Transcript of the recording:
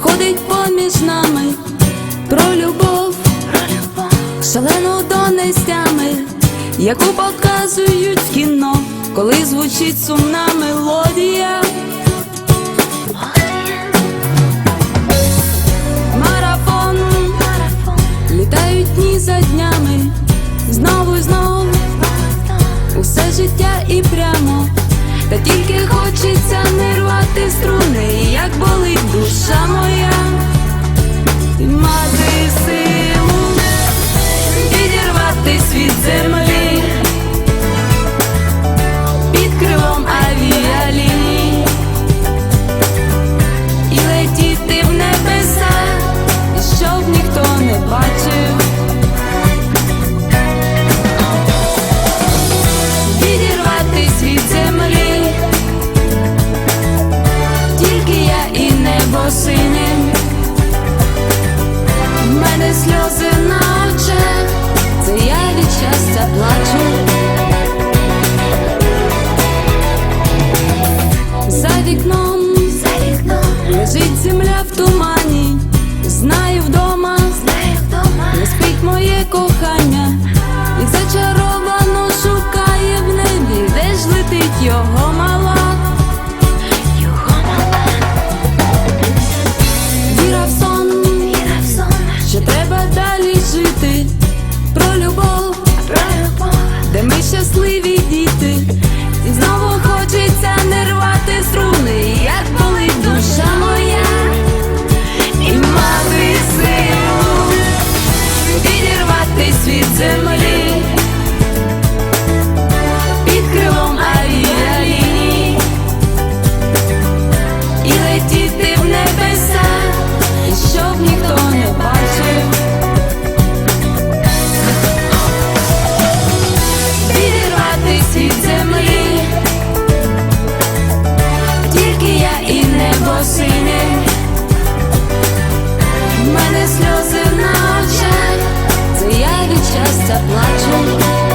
ходить поміж нами, про любов, про любов. шалену донестями, яку показують в кіно, коли звучить сумна мелодія. Марафон, Марафон. літають дні за днями, знову і знову, усе життя і прямо та тільки хочеться не рвати струни, як болить душа моя, сльози відірватись від землі під крилом авіалії і летіти в небеса, щоб ніхто не бачив. Відірватись від землі, тільки я і небо сине, в мене сльози. Stop watching